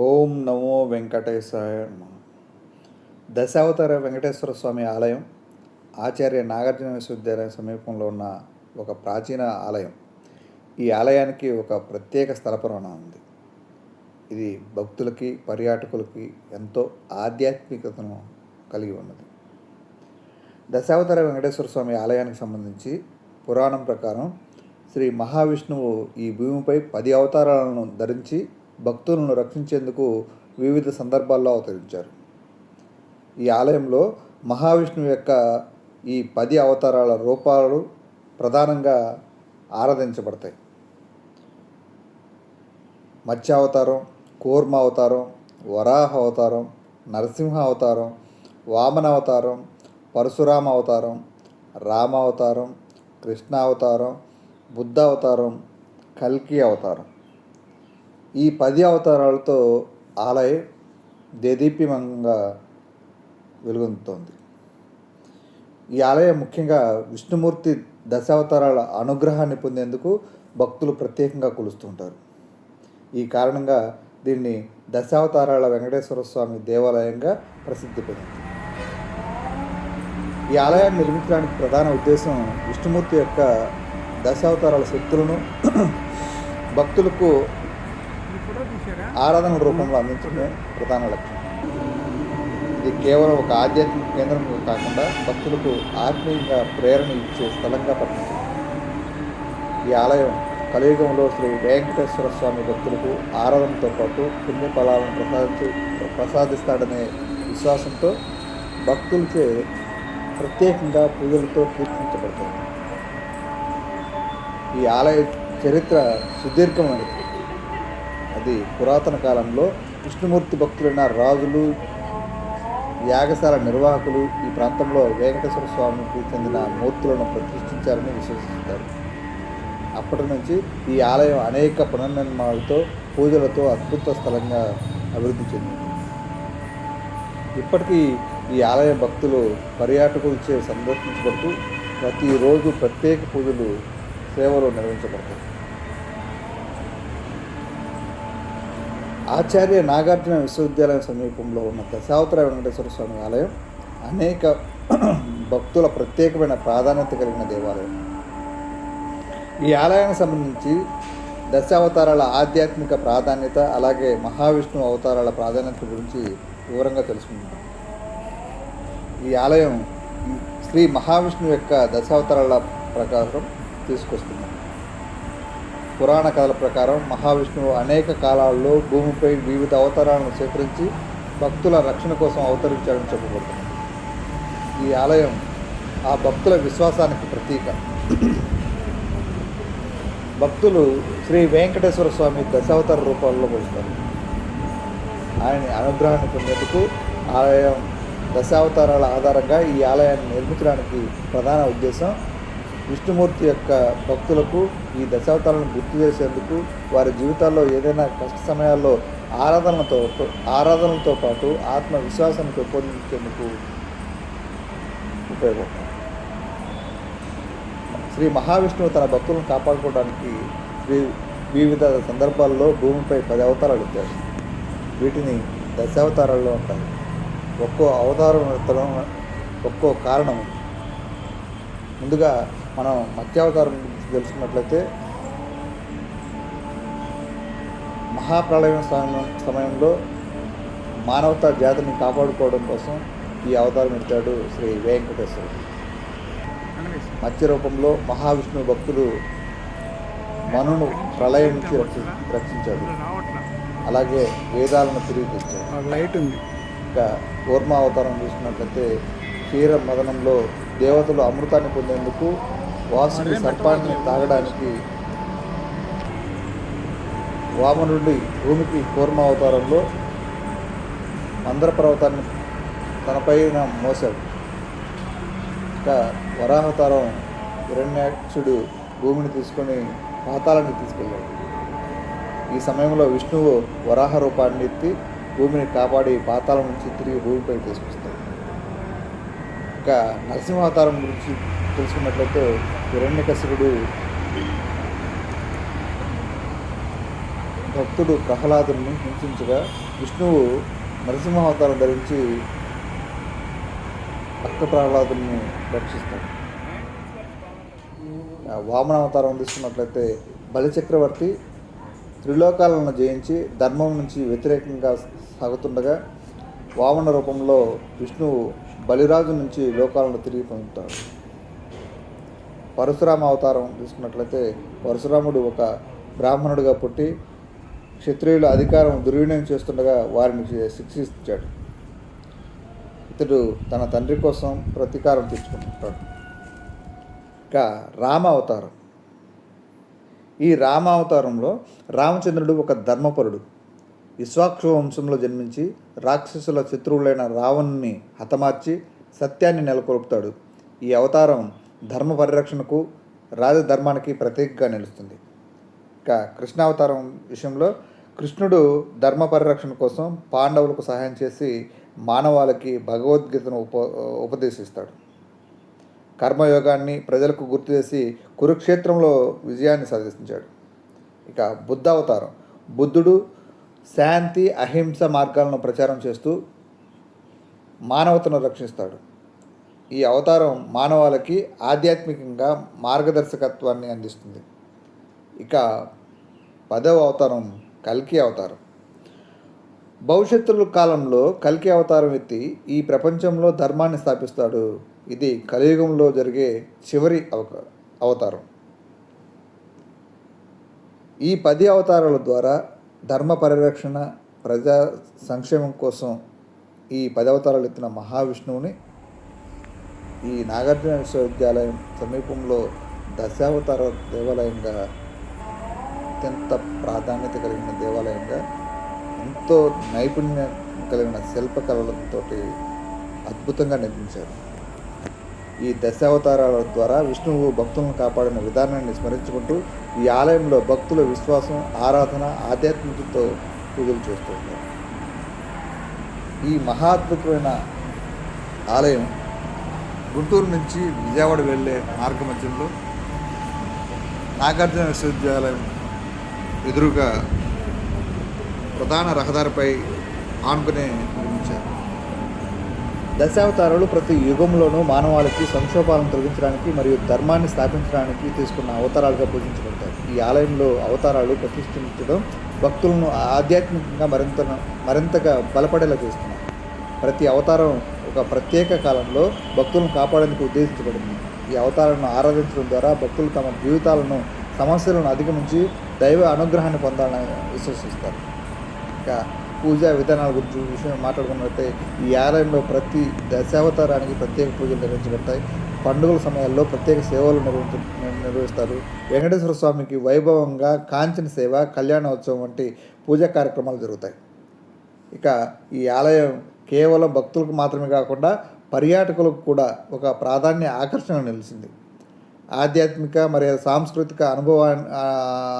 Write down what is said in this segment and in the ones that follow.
ఓం నమో వెంకటేశాయ దశావతార వెంకటేశ్వర స్వామి ఆలయం ఆచార్య నాగార్జున విశ్వవిద్యాలయం సమీపంలో ఉన్న ఒక ప్రాచీన ఆలయం. ఈ ఆలయానికి ఒక ప్రత్యేక స్థల పురాణం ఉంది. ఇది భక్తులకి పర్యాటకులకి ఎంతో ఆధ్యాత్మికతను కలిగి ఉన్నది. దశావతార వెంకటేశ్వర స్వామి ఆలయానికి సంబంధించి పురాణం ప్రకారం శ్రీ మహావిష్ణువు ఈ భూమిపై పది అవతారాలను ధరించి భక్తులను రక్షించేందుకు వివిధ సందర్భాల్లో అవతరించారు. ఈ ఆలయంలో మహావిష్ణువు యొక్క ఈ పది అవతారాల రూపాలు ప్రధానంగా ఆరాధించబడతాయి. మత్స్యావతారం కూర్మ అవతారం వరాహ అవతారం నరసింహ అవతారం వామన అవతారం పరశురామ అవతారం రామ అవతారం కృష్ణ అవతారం బుద్ధ అవతారం కల్కి అవతారం. ఈ పది అవతారాలతో ఆలయం దేదీప్యమంగా వెలుగొందుతోంది. ఈ ఆలయం ముఖ్యంగా విష్ణుమూర్తి దశావతారాల అనుగ్రహాన్ని పొందేందుకు భక్తులు ప్రత్యేకంగా కొలుస్తుంటారు. ఈ కారణంగా దీన్ని దశావతారాల వెంకటేశ్వర స్వామి దేవాలయంగా ప్రసిద్ధి పొందింది. ఈ ఆలయాన్ని నిర్మించడానికి ప్రధాన ఉద్దేశం విష్ణుమూర్తి యొక్క దశావతారాల శక్తులను భక్తులకు ఆరాధన రూపంలో అందించడమే ప్రధాన లక్ష్యం. ఇది కేవలం ఒక ఆధ్యాత్మిక కేంద్రం కాకుండా భక్తులకు ఆత్మీయంగా ప్రేరణ ఇచ్చే స్థలంగా పనిచేస్తుంది ఈ ఆలయం కలియుగంలో శ్రీ వెంకటేశ్వర స్వామి భక్తులకు ఆరాధనతో పాటు పుణ్యఫలాలను ప్రసాదించి ప్రసాదిస్తాడనే విశ్వాసంతో భక్తులచే ప్రత్యేకంగా పూజలతో కీర్తించబడుతుంది ఈ ఆలయ చరిత్ర సుదీర్ఘమైనది. అది పురాతన కాలంలో విష్ణుమూర్తి భక్తులైన రాజులు యాగశాల నిర్వాహకులు ఈ ప్రాంతంలో వెంకటేశ్వర స్వామికి చెందిన మూర్తులను ప్రతిష్ఠించారని విశ్వసిస్తారు. అప్పటి నుంచి ఈ ఆలయం అనేక పునర్నిర్మాణాలతో పూజలతో అద్భుత స్థలంగా అభివృద్ధి చెందింది. ఇప్పటికీ ఈ ఆలయ భక్తులు పర్యాటకులచే సందర్శించబడుతూ ప్రతిరోజు ప్రత్యేక పూజలు సేవలు నిర్వహించబడతాయి. ఆచార్య నాగార్జున విశ్వవిద్యాలయం సమీపంలో ఉన్న దశావతార వెంకటేశ్వర స్వామి ఆలయం అనేక భక్తుల ప్రత్యేకమైన ప్రాధాన్యత కలిగిన దేవాలయం. ఈ ఆలయానికి సంబంధించి దశావతారాల ఆధ్యాత్మిక ప్రాధాన్యత అలాగే మహావిష్ణు అవతారాల ప్రాధాన్యత గురించి వివరంగా తెలుసుకుందాం. ఈ ఆలయం శ్రీ మహావిష్ణువు యొక్క దశావతారాల ప్రకారం తీసుకొస్తుంది. పురాణ కథల ప్రకారం మహావిష్ణువు అనేక కాలాల్లో భూమిపై వివిధ అవతారాలను స్వీకరించి భక్తుల రక్షణ కోసం అవతరించాడని చెప్పబడుతుంది. ఈ ఆలయం ఆ భక్తుల విశ్వాసానికి ప్రతీక. భక్తులు శ్రీ వెంకటేశ్వర స్వామి దశావతార రూపాల్లో కొలుస్తారు ఆయన అనుగ్రహాన్ని పొందేందుకు ఆలయం దశావతారాల ఆధారంగా ఈ ఆలయాన్ని నిర్మించడానికి ప్రధాన ఉద్దేశం విష్ణుమూర్తి యొక్క భక్తులకు ఈ దశావతారాలను గుర్తు చేసేందుకు వారి జీవితాల్లో ఏదైనా కష్ట సమయాల్లో ఆరాధనలతో ఆరాధనలతో పాటు ఆత్మవిశ్వాసాన్ని పెంపొందించేందుకు ఉపయోగపడుతుంది శ్రీ మహావిష్ణువు తన భక్తులను కాపాడుకోవడానికి వివిధ సందర్భాల్లో భూమిపై పది అవతారాలు ఇచ్చాడు వీటిని దశావతారాల్లో ఉంటాయి ఒక్కో అవతారం ఎత్తడం ఒక్కో కారణం. ముందుగా మనం మత్స్యావతారం గురించి తెలుసుకున్నట్లయితే మహాప్రళయం సమయం సమయంలో మానవతా జాతిని కాపాడుకోవడం కోసం ఈ అవతారం ఎత్తాడు శ్రీ వెంకటేశ్వరుడు. మత్స్య రూపంలో మహావిష్ణువు భక్తులు మనును ప్రళయం నుంచి రక్షి రక్షించాడు. అలాగే వేదాలను తిరిగి తెచ్చాడు. లైట్ ఉంది. ఇంకా కూర్మ అవతారం చూసినట్లయితే క్షీర మదనంలో దేవతలు అమృతాన్ని పొందేందుకు వాసుకి సర్పాన్ని తాగడానికి వామనుడి భూమికి కూర్మ అవతారంలో మందర పర్వతాన్ని తనపైన మోసాడు ఇక వరాహవతారం హిరణ్యాక్షుడు భూమిని తీసుకొని పాతాళానికి తీసుకెళ్ళాడు. ఈ సమయంలో విష్ణువు వరాహ రూపాన్ని ఎత్తి భూమిని కాపాడి పాతాళం నుంచి తిరిగి భూమిపై తీసుకొస్తాడు. ఇంకా నరసింహావతారం గురించి తెలుసుకున్నట్లయితే హిరణ్యకశిపుడు భక్తుడు ప్రహ్లాదుని హింసించగా విష్ణువు నరసింహ అవతారం ధరించి భక్త ప్రహ్లాదుని రక్షిస్తాడు. వామనావతారం వామన అవతారం తీసుకున్నట్లయితే బలిచక్రవర్తి త్రిలోకాలను జయించి ధర్మం నుంచి వ్యతిరేకంగా సాగుతుండగా వామన రూపంలో విష్ణువు బలిరాజు నుంచి లోకాలను తిరిగి పొందుతాడు. పరశురామ అవతారం తీసుకున్నట్లయితే పరశురాముడు ఒక బ్రాహ్మణుడిగా పుట్టి క్షత్రియుల అధికారం దుర్వినియోగం చేస్తుండగా వారిని శిక్షించాడు. ఇతడు తన తండ్రి కోసం ప్రతీకారం తీర్చుకుంటాడు ఇంకా రామ అవతారం. ఈ రామ అవతారంలో రామచంద్రుడు ఒక ధర్మపరుడు. విశ్వాక్ష వంశంలో జన్మించి రాక్షసుల శత్రువులైన రావణ్ణి హతమార్చి సత్యాన్ని నెలకొల్పుతాడు. ఈ అవతారం ధర్మ పరిరక్షణకు రాజధర్మానికి ప్రతీకగా నిలుస్తుంది. ఇక కృష్ణావతారం విషయంలో కృష్ణుడు ధర్మ పరిరక్షణ కోసం పాండవులకు సహాయం చేసి మానవాళికి భగవద్గీతను ఉప ఉపదేశిస్తాడు. కర్మయోగాన్ని ప్రజలకు గుర్తు చేసి కురుక్షేత్రంలో విజయాన్ని సాధించాడు. ఇక బుద్ధ అవతారం బుద్ధుడు శాంతి అహింస మార్గాలను ప్రచారం చేస్తూ మానవతను రక్షిస్తాడు. ఈ అవతారం మానవాళికి ఆధ్యాత్మికంగా మార్గదర్శకత్వాన్ని అందిస్తుంది. ఇక పదవ అవతారం కల్కి అవతారం. భవిష్యత్తు కాలంలో కల్కి అవతారం ఎత్తి ఈ ప్రపంచంలో ధర్మాన్ని స్థాపిస్తాడు. ఇది కలియుగంలో జరిగే చివరి అవక అవతారం. ఈ పది అవతారాల ద్వారా ధర్మ పరిరక్షణ ప్రజా సంక్షేమం కోసం ఈ పదవతారాలు అవతారాలు ఎత్తిన మహావిష్ణువుని ఈ నాగార్జున విశ్వవిద్యాలయం సమీపంలో దశావతార దేవాలయంగా అత్యంత ప్రాధాన్యత కలిగిన దేవాలయంగా ఎంతో నైపుణ్యం కలిగిన శిల్పకళలతో అద్భుతంగా నిర్మించారు. ఈ దశావతారాల ద్వారా విష్ణువు భక్తులను కాపాడిన విధానాన్ని స్మరించుకుంటూ ఈ ఆలయంలో భక్తుల విశ్వాసం ఆరాధన ఆధ్యాత్మికతతో పూజలు చేస్తుంటారు ఈ మహాద్భుతమైన ఆలయం గుంటూరు నుంచి విజయవాడ వెళ్ళే మార్గ మధ్యంలో నాగార్జున విశ్వవిద్యాలయం ఎదురుగా ప్రధాన రహదారిపై ఆనుకునే నిర్మించారు. దశావతారాలు ప్రతి యుగంలోనూ మానవాళికి సంక్షోభాలను తొలగించడానికి మరియు ధర్మాన్ని స్థాపించడానికి తీసుకున్న అవతారాలుగా పూజించబడతాయి ఈ ఆలయంలో అవతారాలు ప్రతిష్ఠించడం భక్తులను ఆధ్యాత్మికంగా మరింత మరింతగా బలపడేలా చేస్తున్నాయి ప్రతి అవతారం ఒక ప్రత్యేక కాలంలో భక్తులను కాపాడేందుకు ఉద్దేశించబడింది. ఈ అవతారాలను ఆరాధించడం ద్వారా భక్తులు తమ జీవితాలను సమస్యలను అధిగమించి దైవ అనుగ్రహాన్ని పొందాలని విశ్వసిస్తారు. ఇంకా పూజా విధానాల గురించి విషయం మాట్లాడుకున్నట్లయితే ఈ ఆలయంలో ప్రతి దశావతారానికి ప్రత్యేక పూజలు నిర్వహించబడతాయి. పండుగల సమయాల్లో ప్రత్యేక సేవలు నిర్వహించ నిర్వహిస్తారు. వెంకటేశ్వర స్వామికి వైభవంగా కాంచన సేవ కళ్యాణోత్సవం వంటి పూజా కార్యక్రమాలు జరుగుతాయి. ఇక ఈ ఆలయం కేవలం భక్తులకు మాత్రమే కాకుండా పర్యాటకులకు కూడా ఒక ప్రాధాన్య ఆకర్షణ నిలిచింది. ఆధ్యాత్మిక మరియు సాంస్కృతిక అనుభవాన్ని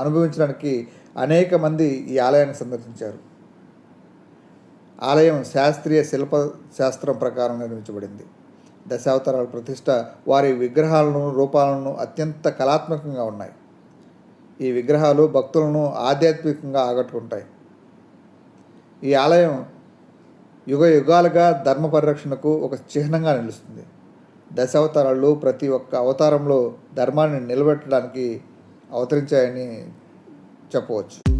అనుభవించడానికి అనేక మంది ఈ ఆలయాన్ని సందర్శించారు. ఆలయం శాస్త్రీయ శిల్ప శాస్త్రం ప్రకారం నిర్మించబడింది. దశావతారాల ప్రతిష్ట వారి విగ్రహాలను రూపాలను అత్యంత కళాత్మకంగా ఉన్నాయి. ఈ విగ్రహాలు భక్తులను ఆధ్యాత్మికంగా ఆకట్టుకుంటాయి. ఈ ఆలయం యుగ యుగాలుగా ధర్మ పరిరక్షణకు ఒక చిహ్నంగా నిలుస్తుంది. దశావతారాలు ప్రతి ఒక్క అవతారంలో ధర్మాన్ని నిలబెట్టడానికి అవతరించాయని చెప్పవచ్చు.